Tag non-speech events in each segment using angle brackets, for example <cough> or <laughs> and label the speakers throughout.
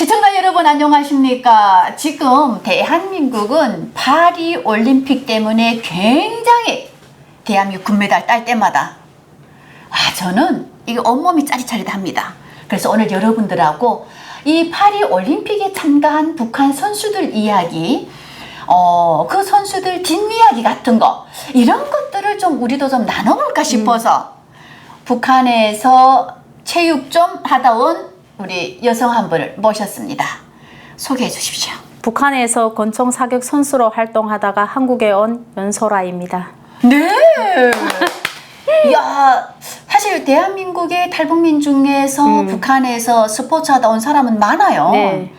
Speaker 1: 시청자 여러분 안녕하십니까? 지금 대한민국은 파리 올림픽 때문에 굉장히 대한민국 금메달 딸 때마다 아 저는 이게 온몸이 짜릿짜릿합니다. 그래서 오늘 여러분들하고 이 파리 올림픽에 참가한 북한 선수들 이야기 어, 그 선수들 뒷이야기 같은 거 이런 것들을 좀 우리도 좀 나눠볼까 싶어서 북한에서 체육 좀 하다 온 우리 여성 한 분을 모셨습니다. 소개해 주십시오.
Speaker 2: 북한에서 권총 사격 선수로 활동하다가 한국에 온 연소라입니다.
Speaker 1: 네. 야, 사실 대한민국의 탈북민 중에서 북한에서 스포츠 하다 온 사람은 많아요.
Speaker 2: 네.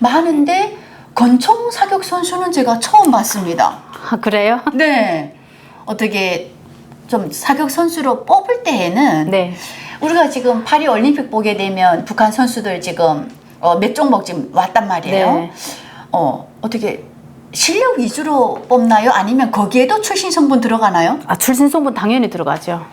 Speaker 1: 많은데 권총 사격 선수는 제가 처음 봤습니다.
Speaker 2: 아, 그래요?
Speaker 1: 네. 어떻게 좀 사격 선수로 뽑을 때에는
Speaker 2: 네.
Speaker 1: 우리가 지금 파리 올림픽 보게 되면 북한 선수들 지금 어, 몇 종목 지금 왔단 말이에요.
Speaker 2: 네.
Speaker 1: 어, 어떻게 실력 위주로 뽑나요? 아니면 거기에도 출신 성분 들어가나요?
Speaker 2: 아, 출신 성분 당연히 들어가죠.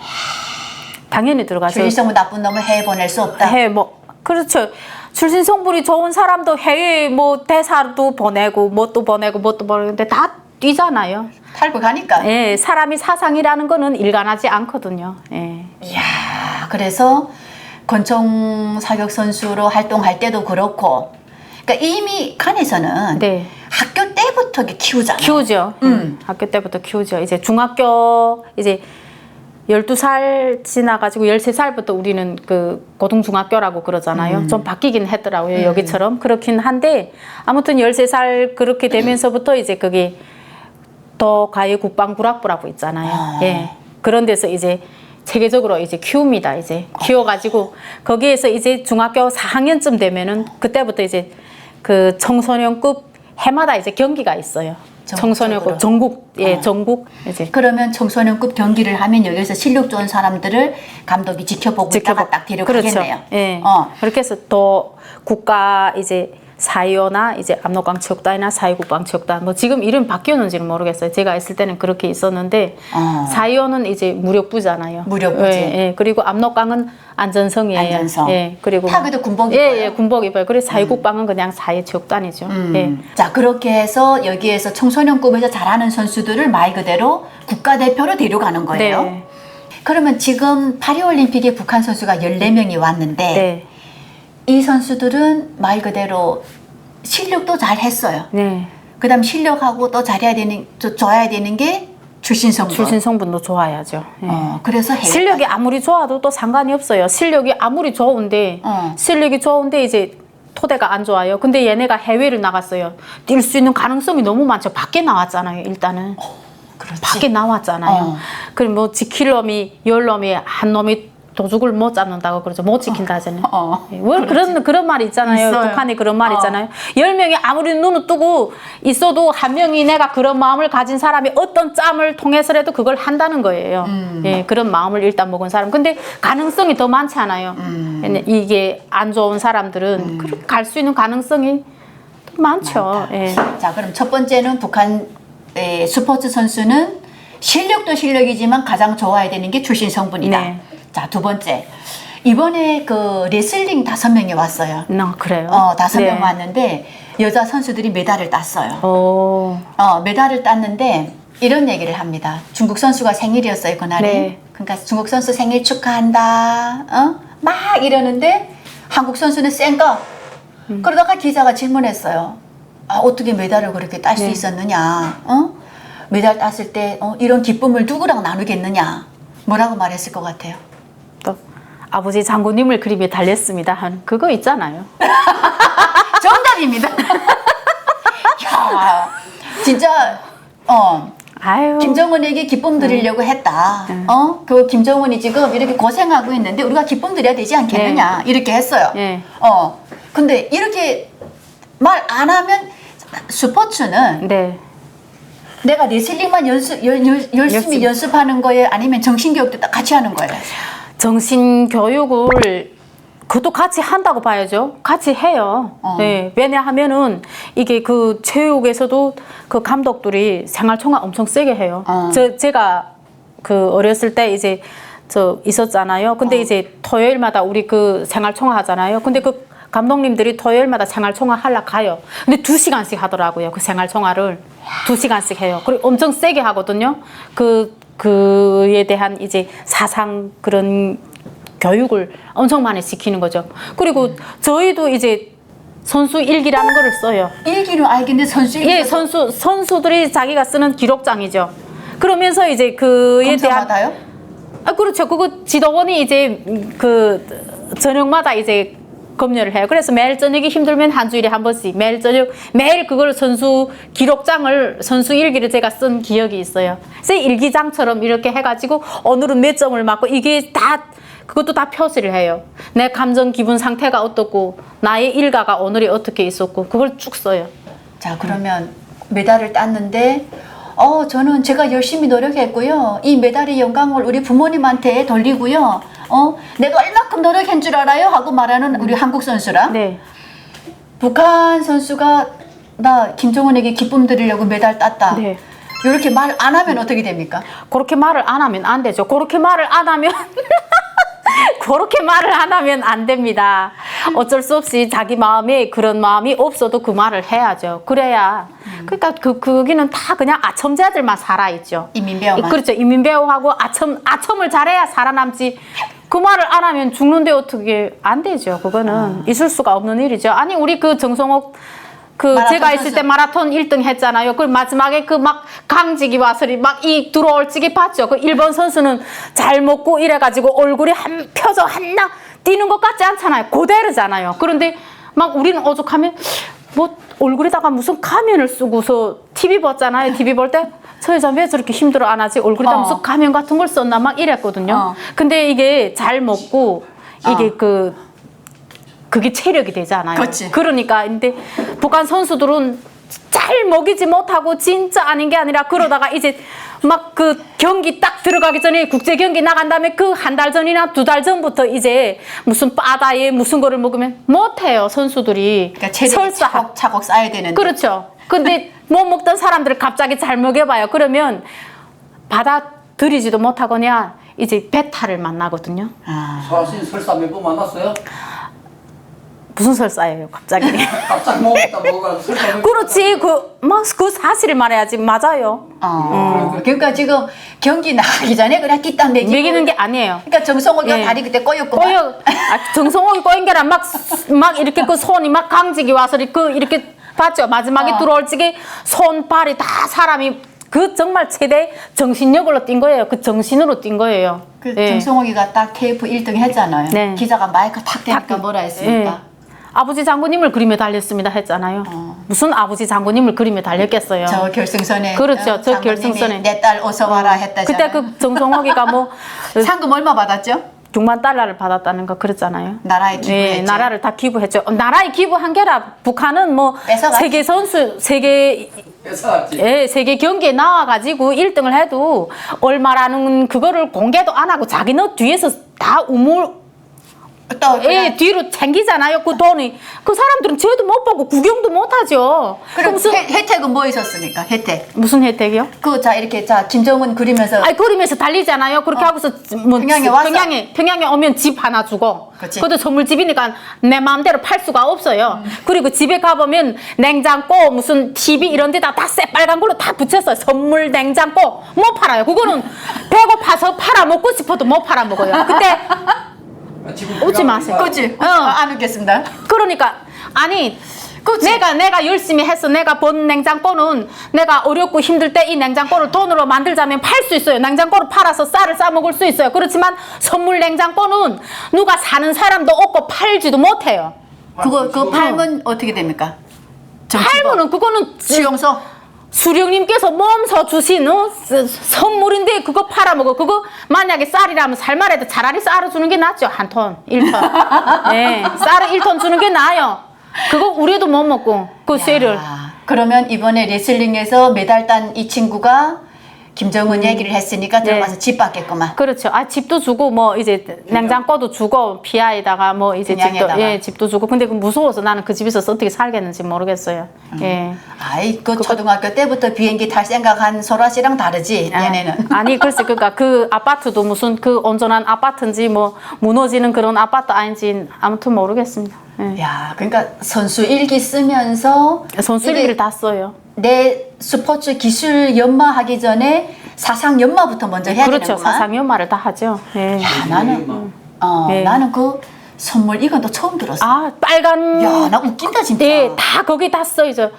Speaker 2: 당연히 들어가죠.
Speaker 1: 출신 성분 나쁜 놈을 해외 보낼 수 없다.
Speaker 2: 해외 뭐 그렇죠. 출신 성분이 좋은 사람도 해외 뭐 대사도 보내고 뭣도 보내고 뭣도 보내는데 다 뛰잖아요.
Speaker 1: 탈북하니까.
Speaker 2: 예, 사람이 사상이라는 거는 일관하지 않거든요. 예.
Speaker 1: 이야, 그래서 권총 사격 선수로 활동할 때도 그렇고, 그러니까 이미 칸에서는
Speaker 2: 네.
Speaker 1: 학교 때부터 이렇게 키우잖아요.
Speaker 2: 키우죠.
Speaker 1: 음.
Speaker 2: 음. 학교 때부터 키우죠. 이제 중학교 이제 12살 지나가지고 13살부터 우리는 그 고등중학교라고 그러잖아요.
Speaker 1: 음.
Speaker 2: 좀 바뀌긴 했더라고요. 여기처럼. 그렇긴 한데 아무튼 13살 그렇게 되면서부터 이제 거기 더 가해 국방부락부라고 있잖아요.
Speaker 1: 아.
Speaker 2: 예. 그런 데서 이제 체계적으로 이제 키웁니다. 이제 키워가지고 거기에서 이제 중학교 4학년쯤 되면은 그때부터 이제 그 청소년급 해마다 이제 경기가 있어요. 청소년급 전국 예
Speaker 1: 어.
Speaker 2: 전국 이제
Speaker 1: 그러면 청소년급 경기를 하면 여기서 실력 좋은 사람들을 감독이 지켜보고 있다가 딱 데려가겠네요.
Speaker 2: 예.
Speaker 1: 어.
Speaker 2: 그렇게 해서 또 국가 이제 사이어나 이제 압록강 체육단이나 사이국방 체육단 뭐 지금 이름 바뀌었는지는 모르겠어요. 제가 있을 때는 그렇게 있었는데
Speaker 1: 어.
Speaker 2: 사이어는 이제 무력부잖아요.
Speaker 1: 무력부지.
Speaker 2: 예, 예. 그리고 압록강은 안전성이에요.
Speaker 1: 안전성.
Speaker 2: 예. 그리고
Speaker 1: 다 그래도 군복
Speaker 2: 예,
Speaker 1: 입어요?
Speaker 2: 예, 군복 입어요. 그리고 사이국방은 그냥 사회 체육단이죠.
Speaker 1: 음.
Speaker 2: 예.
Speaker 1: 자 그렇게 해서 여기에서 청소년급에서 잘하는 선수들을 말 그대로 국가대표로 데려가는 거예요.
Speaker 2: 네.
Speaker 1: 그러면 지금 파리올림픽에 북한 선수가 14명이 왔는데
Speaker 2: 네.
Speaker 1: 이 선수들은 말 그대로 실력도 잘 했어요.
Speaker 2: 네.
Speaker 1: 그다음 실력하고 또 잘해야 되는 저- 줘야 되는 게 출신 성분.
Speaker 2: 출신 성분도 좋아야죠. 예.
Speaker 1: 어, 그래서 해외
Speaker 2: 실력이 아무리 좋아도 또 상관이 없어요. 실력이 아무리 좋은데
Speaker 1: 어.
Speaker 2: 실력이 좋은데 이제 토대가 안 좋아요. 근데 얘네가 해외를 나갔어요. 뛸 수 있는 가능성이 너무 많죠. 밖에 나왔잖아요. 일단은
Speaker 1: 그렇지.
Speaker 2: 밖에 나왔잖아요.
Speaker 1: 어.
Speaker 2: 그럼 뭐 지킬 놈이 열 놈이 한 놈이 도둑을 못 잡는다고 그러죠. 못 지킨다잖아요.
Speaker 1: 어.
Speaker 2: 예, 왜 그런 그런 말 있잖아요.
Speaker 1: 있어요.
Speaker 2: 북한에 그런 말
Speaker 1: 어.
Speaker 2: 있잖아요. 열 명이 아무리 눈을 뜨고 있어도 한 명이 내가 그런 마음을 가진 사람이 어떤 짬을 통해서라도 그걸 한다는 거예요.
Speaker 1: 음.
Speaker 2: 예, 그런 마음을 일단 먹은 사람. 근데 가능성이 더 많지 않아요.
Speaker 1: 음.
Speaker 2: 이게 안 좋은 사람들은 그렇게 갈 수 있는 가능성이 더 많죠. 예.
Speaker 1: 자 그럼 첫 번째는 북한 의 스포츠 선수는 실력도 실력이지만 가장 좋아야 되는 게 출신 성분이다.
Speaker 2: 네.
Speaker 1: 자 두 번째 이번에 그 레슬링 다섯 명이 왔어요.
Speaker 2: 나 그래요.
Speaker 1: 어 다섯
Speaker 2: 네.
Speaker 1: 명 왔는데 여자 선수들이 메달을 땄어요.
Speaker 2: 오.
Speaker 1: 어 메달을 땄는데 이런 얘기를 합니다. 중국 선수가 생일이었어요 그날이.
Speaker 2: 네.
Speaker 1: 그러니까 중국 선수 생일 축하한다. 어? 막 이러는데 한국 선수는 센 거.
Speaker 2: 음.
Speaker 1: 그러다가 기자가 질문했어요. 아, 어떻게 메달을 그렇게 딸 수
Speaker 2: 네.
Speaker 1: 있었느냐? 어? 메달 땄을 때 어, 이런 기쁨을 누구랑 나누겠느냐? 뭐라고 말했을 것 같아요?
Speaker 2: 또 아버지 장군님을 그림에 달렸습니다. 한 그거 있잖아요. <laughs>
Speaker 1: 정답입니다. <laughs> 야, 진짜 어
Speaker 2: 아유.
Speaker 1: 김정은에게 기쁨 드리려고 했다. 어? 그 김정은이 지금 이렇게 고생하고 있는데 우리가 기쁨 드려야 되지 않겠느냐 이렇게 했어요.
Speaker 2: 예.
Speaker 1: 어. 근데 이렇게 말 안 하면 스포츠는
Speaker 2: 네.
Speaker 1: 내가 레슬링만 연습 열, 열, 열심히
Speaker 2: 열심히.
Speaker 1: 연습하는 거예요, 아니면 정신교육도 다 같이 하는 거예요.
Speaker 2: 정신 교육을 그것도 같이 한다고 봐야죠. 같이 해요.
Speaker 1: 어.
Speaker 2: 네. 왜냐하면은 이게 그 체육에서도 그 감독들이 생활총화 엄청 세게 해요.
Speaker 1: 어.
Speaker 2: 저 제가 그 어렸을 때 이제 저 있었잖아요. 근데
Speaker 1: 어.
Speaker 2: 이제 토요일마다 우리 그 생활총화 하잖아요. 근데 그 감독님들이 토요일마다 생활총화 하려 가요. 근데 두 시간씩 하더라고요. 그 생활총화를 두 시간씩 해요. 그리고 엄청 세게 하거든요. 그 그에 대한 이제 사상 그런 교육을 엄청 많이 시키는 거죠. 그리고 저희도 이제 선수 일기라는 거를 써요.
Speaker 1: 일기는 알겠는데 선수 일기
Speaker 2: 예, 선수 선수들이 자기가 쓰는 기록장이죠. 그러면서 이제 그에 대한
Speaker 1: 검사받아요?
Speaker 2: 아 그렇죠. 그거 지도원이 이제 그 저녁마다 이제 검열을 해요. 그래서 매일 저녁이 힘들면 한 주일에 한 번씩 매일 저녁 매일 그걸 선수 기록장을 선수 일기를 제가 쓴 기억이 있어요. 그래서 일기장처럼 이렇게 해가지고 오늘은 몇 점을 맞고 이게 다 그것도 다 표시를 해요. 내 감정 기분 상태가 어떻고 나의 일가가 오늘이 어떻게 있었고 그걸 쭉 써요.
Speaker 1: 자 그러면 메달을 땄는데 어 저는 제가 열심히 노력했고요 이 메달의 영광을 우리 부모님한테 돌리고요 어 내가 얼마큼 노력한 줄 알아요 하고 말하는 우리 한국 선수랑
Speaker 2: 네.
Speaker 1: 북한 선수가 나 김정은에게 기쁨 드리려고 메달 땄다
Speaker 2: 네.
Speaker 1: 이렇게 말 안 하면 어떻게 됩니까?
Speaker 2: 그렇게 말을 안 하면 안 되죠. 그렇게 말을 안 하면 <laughs> 그렇게 말을 안 하면 안 됩니다. 어쩔 수 없이 자기 마음에 그런 마음이 없어도 그 말을 해야죠. 그래야 그러니까 그 거기는 다 그냥 아첨자들만 살아 있죠.
Speaker 1: 이민배우만.
Speaker 2: 그렇죠. 이민배우하고 아첨 아첨을 잘해야 살아남지. 그 말을 안 하면 죽는데 어떻게 안 되죠. 그거는 있을 수가 없는 일이죠. 아니 우리 그 정성옥 그 제가 있을. 때 마라톤 1등 했잖아요. 그 마지막에 그 막 강직이 와서 막이 들어올 찌기 봤죠. 그 일본 선수는 잘 먹고 이래 가지고 얼굴이 한 펴져 한나 뛰는 것 같지 않잖아요. 그대로잖아요. 그런데 막 우리는 오죽하면 뭐 얼굴에다가 무슨 가면을 쓰고서 TV 봤잖아요. TV 볼 때 저 여자 왜 저렇게 힘들어 안 하지? 얼굴에 다
Speaker 1: 어.
Speaker 2: 무슨 가면 같은 걸 썼나 막 이랬거든요.
Speaker 1: 어.
Speaker 2: 근데 이게 잘 먹고 이게
Speaker 1: 어.
Speaker 2: 그 그게 체력이 되잖아요.
Speaker 1: 그렇지.
Speaker 2: 그러니까 근데 북한 선수들은 잘 먹이지 못하고 진짜 아닌 게 아니라 그러다가 이제 막 그 경기 딱 들어가기 전에 국제 경기 나간 다음에 그 한 달 전이나 두 달 전부터 이제 무슨 바다에 무슨 거를 먹으면 못해요 선수들이
Speaker 1: 그러니까 체력이
Speaker 2: 설사
Speaker 1: 차곡 차곡 쌓여야 되는데
Speaker 2: 그렇죠. 근데 못 먹던 사람들을 갑자기 잘 먹여봐요. 그러면 받아들이지도 못하거나 이제 배탈을 만나거든요.
Speaker 1: 아,
Speaker 3: 소아 씨 설사 몇 번 만났어요?
Speaker 2: 무슨 설사예요, 갑자기? <laughs>
Speaker 3: 갑자기 먹었다 먹어가 설사 몇 번.
Speaker 2: 그렇지, 그, 뭐, 그 사실을 말해야지. 맞아요.
Speaker 1: 어. 그러니까 지금 경기 나가기 전에 그냥 뒷담 매기고
Speaker 2: 먹이는 게 아니에요.
Speaker 1: 그러니까 정성호가
Speaker 2: 예.
Speaker 1: 다리 그때 꼬였구만
Speaker 2: 꼬여, 아, 정성호이 꼬인 게 아니라 막, 막 이렇게 그 손이 막 강직이 와서 그, 이렇게 봤죠. 마지막에
Speaker 1: 어.
Speaker 2: 들어올 적에 손, 발이 다 사람이 그 정말 최대 정신력으로 뛴 거예요. 그 정신으로 뛴 거예요.
Speaker 1: 그
Speaker 2: 예.
Speaker 1: 정성호기가 딱 KF 1등 했잖아요
Speaker 2: 네.
Speaker 1: 기자가 마이크 탁 대니까 뭐라 했습니까?
Speaker 2: 예. 아버지 장군님을 그림에 달렸습니다 했잖아요. 무슨 아버지 장군님을 그림에 달렸겠어요.
Speaker 1: 어. 저 결승선에
Speaker 2: 그렇죠.
Speaker 1: 어,
Speaker 2: 저 결승선에.
Speaker 1: 내 딸 어서 와라 했다잖아요
Speaker 2: 그때 그 정성호기가 뭐 <laughs>
Speaker 1: 상금 얼마 받았죠?
Speaker 2: 6만 달러를 받았다는 거 그랬잖아요.
Speaker 1: 나라에
Speaker 2: 네,
Speaker 1: 기부했죠
Speaker 2: 나라를 다 기부했죠. 어, 나라에 기부한 게라 북한은 뭐
Speaker 1: 뺏어갔지.
Speaker 2: 세계 선수 세계. 예, 세계 경기에 나와 가지고 1등을 해도 얼마라는 그거를 공개도 안 하고 자기는 뒤에서 다 우물
Speaker 1: 또
Speaker 2: 예,
Speaker 1: 그냥
Speaker 2: 뒤로 챙기잖아요. 그 돈이. 그 사람들은 쟤도 못 보고 구경도 못 하죠.
Speaker 1: 그럼
Speaker 2: 무슨
Speaker 1: 혜, 혜택은 뭐 있었습니까? 혜택
Speaker 2: 무슨 혜택이요?
Speaker 1: 그 자 이렇게 자 김정은 그리면서
Speaker 2: 아니 그림에서 달리잖아요. 그렇게 하고서 뭐
Speaker 1: 어. 평양에 와서?
Speaker 2: 평양에 평양에 오면 집 하나 주고.
Speaker 1: 그치.
Speaker 2: 그것도 선물집이니까 내 마음대로 팔 수가 없어요.
Speaker 1: 음.
Speaker 2: 그리고 집에 가보면 냉장고 무슨 TV 이런 데다 다 새빨간 걸로 다 붙였어요. 선물 냉장고 못 팔아요. 그거는 <laughs> 배고파서 팔아 먹고 싶어도 못 팔아 먹어요. 그때 웃지 마세요.
Speaker 1: 그렇지
Speaker 2: 어.
Speaker 1: 안 웃겠습니다
Speaker 2: 그러니까 아니 내가 내가 열심히 해서 내가 번 냉장고는 내가 어렵고 힘들 때 이 냉장고를 돈으로 만들자면 팔 수 있어요. 냉장고를 팔아서 쌀을 싸 먹을 수 있어요. 그렇지만 선물 냉장고는 누가 사는 사람도 없고 팔지도 못해요.
Speaker 1: 그거 그 팔면 어떻게 됩니까?
Speaker 2: 팔면은 그거는
Speaker 1: 수용소
Speaker 2: 수령님께서 몸소 주신 어? 스- 선물인데 그거 팔아먹어. 그거 만약에 쌀이라면 살말해도 차라리 쌀을 주는 게 낫죠. 한 톤, 일 톤. <laughs> 네, 쌀을 일 톤 주는 게 나아요. 그거 우리도 못 먹고 그 쇠를.
Speaker 1: 아, 그러면 이번에 레슬링에서 메달 딴 이 친구가 김정은 얘기를 했으니까 들어가서
Speaker 2: 네.
Speaker 1: 집 받겠구만.
Speaker 2: 그렇죠. 아 집도 주고 뭐 이제 냉장고도 주고 피아에다가 뭐 이제 집도
Speaker 1: 분양에다가.
Speaker 2: 예 집도 주고 근데 그 무서워서 나는 그 집에서 어떻게 살겠는지 모르겠어요.
Speaker 1: 음.
Speaker 2: 예.
Speaker 1: 아이 그 초등학교 때부터 비행기 탈 생각한 소라 씨랑 다르지
Speaker 2: 아,
Speaker 1: 얘네는. <laughs>
Speaker 2: 아니 글쎄 그니까 그 아파트도 무슨 그 온전한 아파트인지 뭐 무너지는 그런 아파트 아닌지 아무튼 모르겠습니다. 예.
Speaker 1: 야 그러니까 선수 일기 쓰면서
Speaker 2: 선수
Speaker 1: 이게
Speaker 2: 일기를 다 써요.
Speaker 1: 내 스포츠 기술 연마하기 전에 사상 연마부터 먼저 해야
Speaker 2: 그렇죠.
Speaker 1: 되는구만.
Speaker 2: 사상 연마를 다 하죠. 예.
Speaker 1: 야 나는 어
Speaker 2: 네.
Speaker 1: 나는 그 선물 이건 또 처음 들었어.
Speaker 2: 아 빨간
Speaker 1: 야 나 웃긴다 진짜.
Speaker 2: 예, 다 거기 다 써있죠.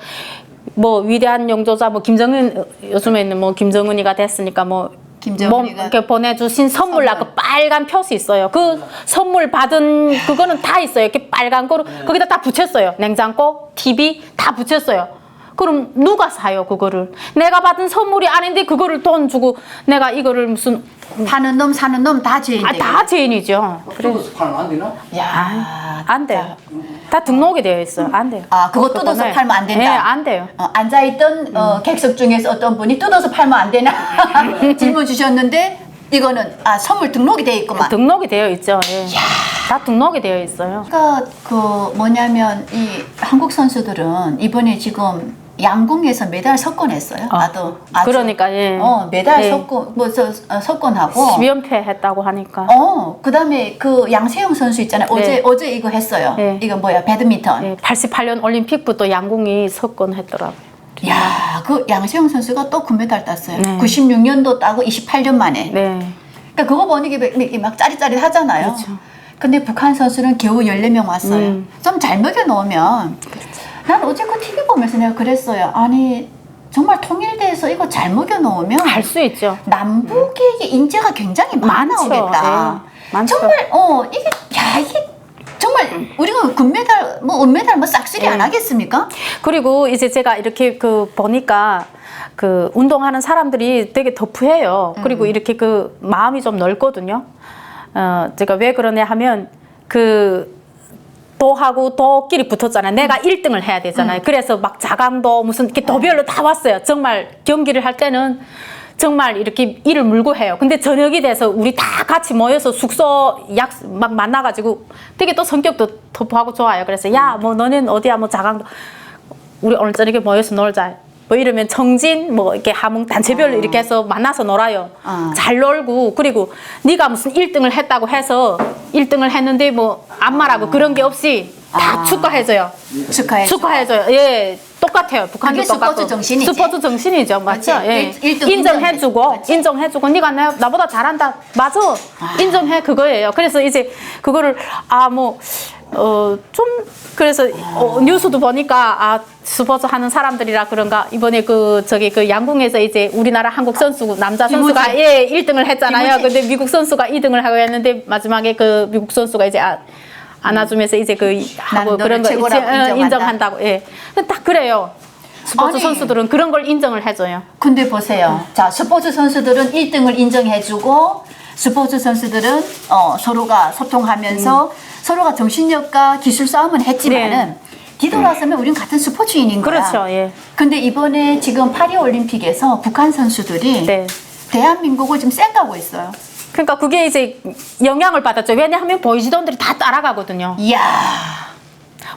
Speaker 2: 뭐 위대한 영조자 뭐 김정은 요즘에는 뭐 김정은이가 됐으니까 뭐
Speaker 1: 김정은이가-
Speaker 2: 뭐 이렇게 보내주신 선물 나그 빨간 표시 있어요. 그 선물 받은 그거는 다 있어요. 이렇게 빨간 거로 거기다 다 붙였어요. 냉장고, TV 다 붙였어요. 그럼 누가 사요 그거를? 내가 받은 선물이 아닌데 그거를 돈 주고 내가 이거를 무슨
Speaker 1: 파는 놈 사는 놈 다 죄인데.
Speaker 2: 아다 죄인이죠. 그래.
Speaker 3: 뜯어서 팔면 안 되나?
Speaker 1: 야,
Speaker 2: 안 돼요. 다 등록이 되어 있어요. 안 돼요.
Speaker 1: 아, 그거 뜯어서
Speaker 2: 그거는-
Speaker 1: 팔면 안 된다?
Speaker 2: 네, 안 돼요.
Speaker 1: 어, 앉아있던 어, 객석 중에서 어떤 분이 뜯어서 팔면 안 되나 <laughs> 질문 주셨는데 이거는 아 선물 등록이 돼 있구만.
Speaker 2: 등록이 되어 있죠. 예. 다 등록이 되어 있어요.
Speaker 1: 그러니까 그 뭐냐면 이 한국 선수들은 이번에 지금 양궁에서 메달 석권했어요.
Speaker 2: 아,
Speaker 1: 아주
Speaker 2: 그러니까, 예.
Speaker 1: 어 메달
Speaker 2: 예.
Speaker 1: 석권 뭐저 어, 석권하고
Speaker 2: 10연패 했다고 하니까.
Speaker 1: 어 그다음에 그 양세형 선수 있잖아요. 어제
Speaker 2: 네.
Speaker 1: 어제 이거 했어요.
Speaker 2: 네.
Speaker 1: 이거 뭐야 배드민턴.
Speaker 2: 예, 88년 올림픽부터 양궁이 석권했더라고요.
Speaker 1: 야, 그 양세형 선수가 또 금메달 땄어요.
Speaker 2: 네.
Speaker 1: 96년도 따고 28년 만에.
Speaker 2: 네.
Speaker 1: 그러니까 그거 보니 이게 막- 짜릿짜릿 하잖아요.
Speaker 2: 그렇죠.
Speaker 1: 근데 북한 선수는 겨우 14명 왔어요.
Speaker 2: 음.
Speaker 1: 좀잘 먹여 놓으면. 난 어제 그 TV 보면서 내가 그랬어요. 아니, 정말 통일돼서 이거 잘 먹여 놓으면
Speaker 2: 갈 수 있죠.
Speaker 1: 남북의 인재가 굉장히 많아
Speaker 2: 많죠.
Speaker 1: 오겠다.
Speaker 2: 예, 많죠.
Speaker 1: 정말 어 이게 야 이게 정말 우리가 금메달 뭐 은메달 뭐 싹쓸이
Speaker 2: 네.
Speaker 1: 안 하겠습니까?
Speaker 2: 그리고 이제 제가 이렇게 그 보니까 그 운동하는 사람들이 되게 터프해요. 그리고 이렇게 그 마음이 좀 넓거든요. 어, 제가 왜 그러냐 하면 그 도하고 도끼리 붙었잖아요. 내가 1등을 해야 되잖아요. 그래서 막 자강도 무슨 이렇게 도별로 다 왔어요. 정말 경기를 할 때는 정말 이렇게 이를 물고 해요. 근데 저녁이 돼서 우리 다 같이 모여서 숙소 약 막 만나가지고 되게 또 성격도 터프하고 좋아요. 그래서 야 뭐 너는 어디야 뭐 자강도 우리 오늘 저녁에 모여서 놀자. 뭐 이러면 정진 뭐 이렇게 하몽 단체별로 이렇게 해서 만나서 놀아요.
Speaker 1: 아.
Speaker 2: 잘 놀고 그리고 네가 무슨 1등을 했다고 해서 1등을 했는데 뭐안 말하고 그런 게 없이 다
Speaker 1: 아.
Speaker 2: 축하해줘요.
Speaker 1: 축하해.
Speaker 2: 축하해줘요. 예, 똑같아요. 북한도 똑같고.
Speaker 1: 스포츠 정신이지.
Speaker 2: 스포츠 정신이죠, 맞죠? 예.
Speaker 1: 일- 일등
Speaker 2: 인정해 주고,
Speaker 1: 인정해.
Speaker 2: 인정해 주고, 네가 나, 나보다 잘한다, 맞아, 인정해 그거예요. 그래서 이제 그거를 아 뭐. 어, 좀, 그래서, 어, 뉴스도 보니까, 아, 스포츠 하는 사람들이라 그런가, 이번에 그, 저기, 그 양궁에서 이제 우리나라 한국 선수, 남자 선수가,
Speaker 1: 김우진.
Speaker 2: 예, 1등을 했잖아요.
Speaker 1: 김우진.
Speaker 2: 근데 미국 선수가 2등을 하고 했는데, 마지막에 그 미국 선수가 이제, 아, 안아주면서 이제 그, 하고 그런 거
Speaker 1: 최고라고
Speaker 2: 이제, 어,
Speaker 1: 인정한다.
Speaker 2: 인정한다고, 예. 딱 그래요. 스포츠
Speaker 1: 아니.
Speaker 2: 선수들은 그런 걸 인정을 해줘요.
Speaker 1: 근데 보세요. 자, 스포츠 선수들은 1등을 인정해주고 스포츠 선수들은 어, 서로가 소통하면서 서로가 정신력과 기술 싸움은 했지만은
Speaker 2: 네.
Speaker 1: 뒤돌아서면 우리는 같은 스포츠인인 거야.
Speaker 2: 그렇죠, 예.
Speaker 1: 근데 이번에 지금 파리 올림픽에서 북한 선수들이
Speaker 2: 네.
Speaker 1: 대한민국을 지금 쌩가고 있어요.
Speaker 2: 그러니까 그게 이제 영향을 받았죠. 왜냐하면 보이지던들이 다 따라가거든요.
Speaker 1: 이야.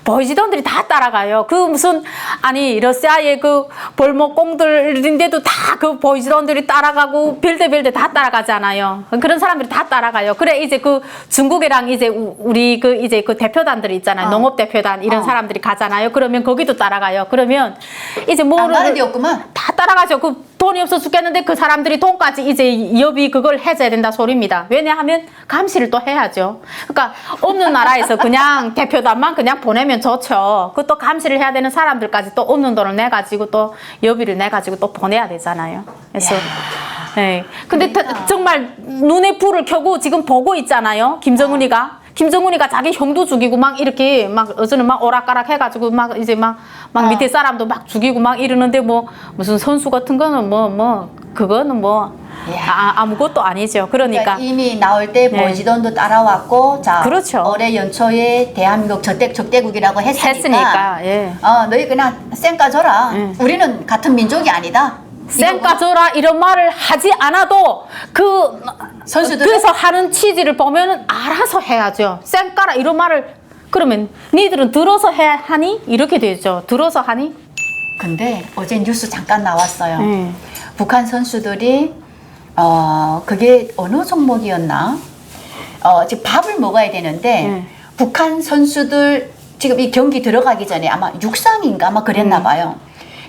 Speaker 2: 보이지던들이 다 따라가요. 그 무슨 아니 러시아의 그 볼목공들인데도 다 그 보이지던들이 따라가고 별대별대 다 따라가잖아요. 그런 사람들이 다 따라가요. 그래 이제 그 중국이랑 이제 우- 우리 그 이제 그 대표단들 있잖아요.
Speaker 1: 어.
Speaker 2: 농업 대표단 이런
Speaker 1: 어.
Speaker 2: 사람들이 가잖아요. 그러면 거기도 따라가요. 그러면 이제
Speaker 1: 안
Speaker 2: 뭐를
Speaker 1: 가는 데 없구만.
Speaker 2: 다 따라가죠. 그 돈이 없어 죽겠는데 그 사람들이 돈까지 이제 여비 그걸 해줘야 된다 소리입니다. 왜냐하면 감시를 또 해야죠. 그러니까 없는 나라에서 그냥 <laughs> 대표단만 그냥 보내면 좋죠. 그것도 감시를 해야 되는 사람들까지 또 없는 돈을 내 가지고 또 여비를 내 가지고 또 보내야 되잖아요. 그래서 네. 근데 다- 정말 눈에 불을 켜고 지금 보고 있잖아요. 김정은이가. 김정은이가 자기 형도 죽이고 막 이렇게 막 어제는 막 오락가락 해가지고 막 이제 막, 막
Speaker 1: 어.
Speaker 2: 밑에 사람도 막 죽이고 막 이러는데 뭐 무슨 선수 같은 거는 뭐뭐 그거는 뭐
Speaker 1: 이야.
Speaker 2: 아, 아무것도 아니죠.
Speaker 1: 그러니까
Speaker 2: 그러니까
Speaker 1: 이미 나올 때
Speaker 2: 네.
Speaker 1: 보이지던도 따라왔고 자
Speaker 2: 그렇죠.
Speaker 1: 올해 연초에 대한민국 적대 적대국이라고 했으니까,
Speaker 2: 했으니까 예.
Speaker 1: 어 너희 그냥 쌩 까 줘라
Speaker 2: 예.
Speaker 1: 우리는 같은 민족이 아니다
Speaker 2: 쌩까 줘라 이런 말을 하지 않아도 그
Speaker 1: 선수들은?
Speaker 2: 그래서 하는 취지를 보면은 알아서 해야죠. 쌩까라 이런 말을 그러면 니들은 들어서 해 하니 이렇게 되죠. 들어서 하니?
Speaker 1: 근데 어제 뉴스 잠깐 나왔어요.
Speaker 2: 네.
Speaker 1: 북한 선수들이 어 그게 어느 종목이었나? 어 지금 밥을 먹어야 되는데
Speaker 2: 네.
Speaker 1: 북한 선수들 지금 이 경기 들어가기 전에 아마 육상인가 아마 그랬나 봐요.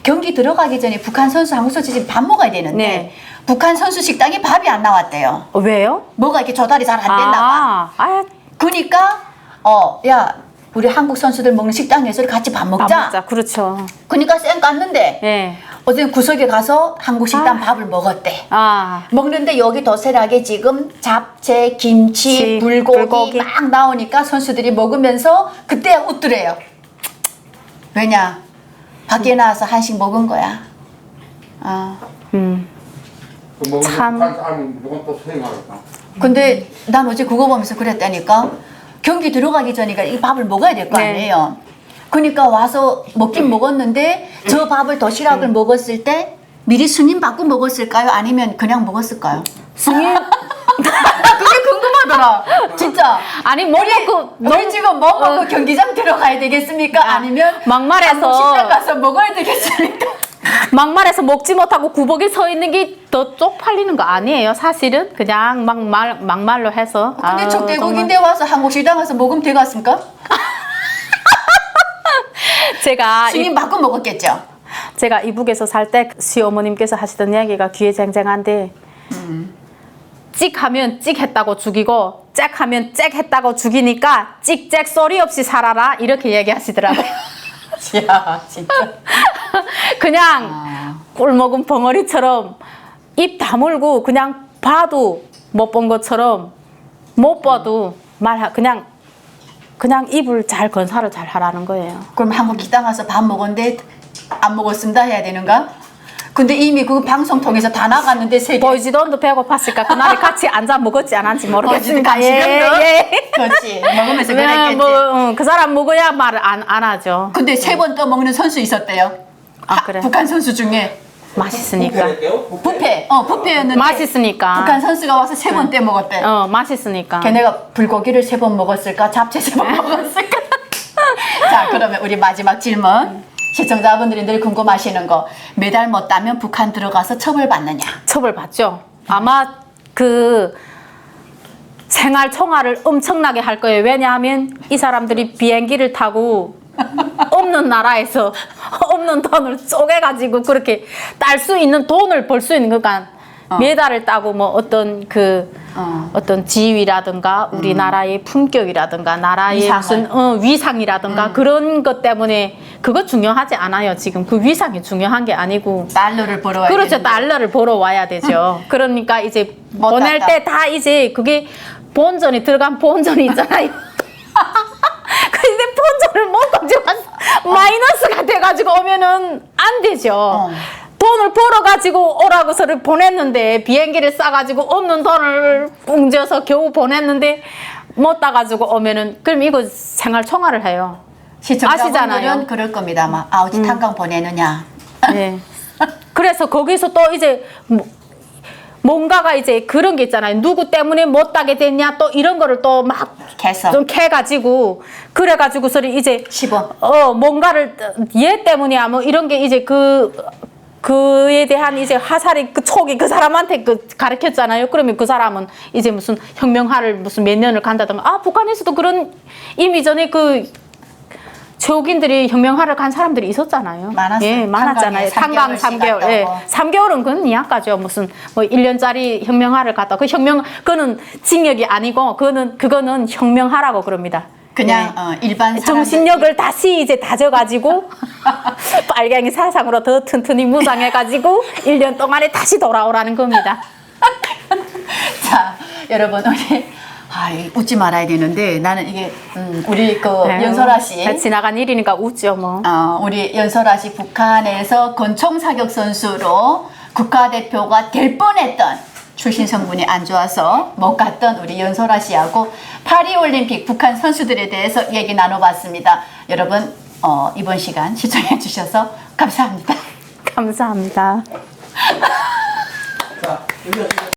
Speaker 1: 경기 들어가기 전에 북한 선수 한국 선수 지금 밥 먹어야 되는데
Speaker 2: 네.
Speaker 1: 북한 선수 식당에 밥이 안 나왔대요.
Speaker 2: 어, 왜요?
Speaker 1: 뭐가 이렇게 조달이 잘 안 됐나 봐.
Speaker 2: 아, 아,
Speaker 1: 그러니까 어 야 우리 한국 선수들 먹는 식당에서 같이 밥 먹자.
Speaker 2: 밥 먹자. 그렇죠.
Speaker 1: 그러니까 쌩 깠는데
Speaker 2: 예.
Speaker 1: 어제 구석에 가서 한국 식당
Speaker 2: 아.
Speaker 1: 밥을 먹었대.
Speaker 2: 아,
Speaker 1: 먹는데 여기 도세락에 지금 잡채, 김치,
Speaker 2: 치,
Speaker 1: 불고기,
Speaker 2: 불고기.
Speaker 1: 막 나오니까 선수들이 먹으면서 그때 웃더래요. 왜냐? 밖에 나와서 한식 먹은 거야. 아.
Speaker 2: 음.
Speaker 4: 뭐
Speaker 2: 참.
Speaker 1: 근데 난 어제 그거 보면서 그랬다니까. 경기 들어가기 전이니까 이 밥을 먹어야 될 거
Speaker 2: 네.
Speaker 1: 아니에요. 그러니까 와서 먹긴 먹었는데 저 밥을 도시락을 먹었을 때 미리 승인 받고 먹었을까요? 아니면 그냥 먹었을까요?
Speaker 2: 승인 <laughs> <laughs>
Speaker 1: 그게 궁금하더라. 진짜.
Speaker 2: 아니 뭐 먹고
Speaker 1: 우리 지금 뭐 먹고 경기장 들어가야 되겠습니까? 아니면
Speaker 2: 막말해서.
Speaker 1: 식당 가서 먹어야 되겠습니까? <laughs>
Speaker 2: 막말해서 먹지 못하고 구벅에 서 있는 게 더 쪽팔리는 거 아니에요. 사실은 그냥 막말 막말로 해서.
Speaker 1: 근데
Speaker 2: 아유,
Speaker 1: 족대국인데 와서 한국 식당 가서 먹으면 되겠습니까? <laughs>
Speaker 2: 제가 이,
Speaker 1: 승인 받고 먹었겠죠.
Speaker 2: 제가 이북에서 살 때 시어머님께서 하시던 이야기가 귀에 쟁쟁한데 찍 하면 찍 했다고 죽이고 잭 하면 잭 했다고 죽이니까 찍잭 소리 없이 살아라 이렇게 얘기하시더라고요. <laughs>
Speaker 1: 야, 진짜. <laughs>
Speaker 2: 그냥
Speaker 1: 아.
Speaker 2: 꿀 먹은 벙어리처럼 입 다물고 그냥 봐도 못 본 것처럼 못 봐도 말 그냥 그냥 입을 잘 건사를 잘 하라는 거예요.
Speaker 1: 그럼 한국 식당 가서 밥 먹었는데 안 먹었습니다 해야 되는가? 근데 이미 그 방송 통해서 다 나갔는데 세계
Speaker 2: 보이지도 않도 배고팠을까 그날에 <laughs> 같이 앉아 먹었지 않았지 모르겠습니다.
Speaker 1: 보이지도 않지금도?
Speaker 2: 예.
Speaker 1: 그렇지 먹으면서
Speaker 2: 네,
Speaker 1: 그랬겠지.
Speaker 2: 뭐, 응, 그 사람 먹어야 말을 안, 안 하죠.
Speaker 1: 근데 세번또 먹는 선수 있었대요.
Speaker 2: 아,
Speaker 1: 하-
Speaker 2: 그래?
Speaker 1: 북한 선수 중에
Speaker 2: 맛있으니까.
Speaker 1: 부패, 어 부패였는데
Speaker 2: 맛있으니까.
Speaker 1: 북한 선수가 와서 세번때 먹었대.
Speaker 2: 어, 맛있으니까.
Speaker 1: 걔네가 불고기를 세 번 먹었을까? 잡채 세 번 <laughs> 먹었을까? <laughs> 자, 그러면 우리 마지막 질문. 시청자분들이 늘 궁금하시는 거. 메달 못 따면 북한 들어가서 처벌받느냐?
Speaker 2: 처벌받죠. 아마 그 생활 총알을 엄청나게 할 거예요. 왜냐하면 이 사람들이 비행기를 타고 없는 나라에서 <laughs> 없는 돈을 쪼개가지고 그렇게 딸 수 있는 돈을 벌 수 있는 그러니까 메달을 따고 뭐 어떤 그
Speaker 1: 어.
Speaker 2: 어. 떤 지위라든가 우리나라의 품격이라든가 나라의
Speaker 1: 위상을.
Speaker 2: 무슨 어, 위상이라든가 그런 것 때문에 그거 중요하지 않아요. 지금 그 위상이 중요한 게 아니고
Speaker 1: 달러를 벌어야
Speaker 2: 그렇죠.
Speaker 1: 되는데.
Speaker 2: 달러를 벌어 와야 되죠. 그러니까 이제
Speaker 1: 못
Speaker 2: 보낼. 때 다 이제 그게 본전이 들어간 본전이 있잖아요. <laughs> 근데 본전을 못 가져가서 마이너스가 돼가지고 오면은 안 되죠.
Speaker 1: 어.
Speaker 2: 돈을 벌어가지고 오라고서를 보냈는데 비행기를 싸가지고 없는 돈을 뭉져서 겨우 보냈는데 못 따가지고 오면은 그럼 이거 생활 총알을 해요.
Speaker 1: 시청자분들은
Speaker 2: 아시잖아요.
Speaker 1: 그럴 겁니다. 아마 아우지 탄광 보내느냐?
Speaker 2: 네. 그래서 거기서 또 이제 뭐- 뭔가가 이제 그런 게 있잖아요. 누구 때문에 못 따게 됐냐 또 이런 거를 또막
Speaker 1: 개서
Speaker 2: 좀 캐가지고 그래가지고서 이제
Speaker 1: 10원.
Speaker 2: 어 뭔가를 얘 때문이야 뭐 이런 게 이제 그 그에 대한 이제 화살이 그 촉이 그 사람한테 그 가르쳤잖아요. 그러면 그 사람은 이제 무슨 혁명하를 무슨 몇 년을 간다든가 아 북한에서도 그런 이미 전에 그 최욱인들이 혁명하러 간 사람들이 있었잖아요.
Speaker 1: 많았어요.
Speaker 2: 예, 많았잖아요.
Speaker 1: 3개월씩
Speaker 2: 3개월. 예.
Speaker 1: 갔다고.
Speaker 2: 3개월은 그건 이해까죠. 무슨 뭐 1년짜리 혁명하를 갔다. 그 혁명 그거는 징역이 아니고 그거는 그거는 혁명하라고 그럽니다.
Speaker 1: 그냥
Speaker 2: 예.
Speaker 1: 어, 일반
Speaker 2: 정신력을 다시 이제 다져 가지고 <laughs> 빨갱이 사상으로 더 튼튼히 무장해가지고 1년 동안에 다시 돌아오라는 겁니다. <laughs>
Speaker 1: 자, 여러분 우리 아, 이 웃지 말아야 되는데 나는 이게 음, 우리 그
Speaker 2: 네.
Speaker 1: 연설아 씨
Speaker 2: 지나간 일이니까 웃죠 뭐.
Speaker 1: 어, 우리 연설아 씨 북한에서 권총 사격 선수로 국가대표가 될 뻔했던 출신 성분이 안 좋아서 못 갔던 우리 연설아 씨하고 파리 올림픽 북한 선수들에 대해서 얘기 나눠봤습니다. 여러분 어, 이번 시간 시청해 주셔서 감사합니다.
Speaker 2: 감사합니다. 자, 여기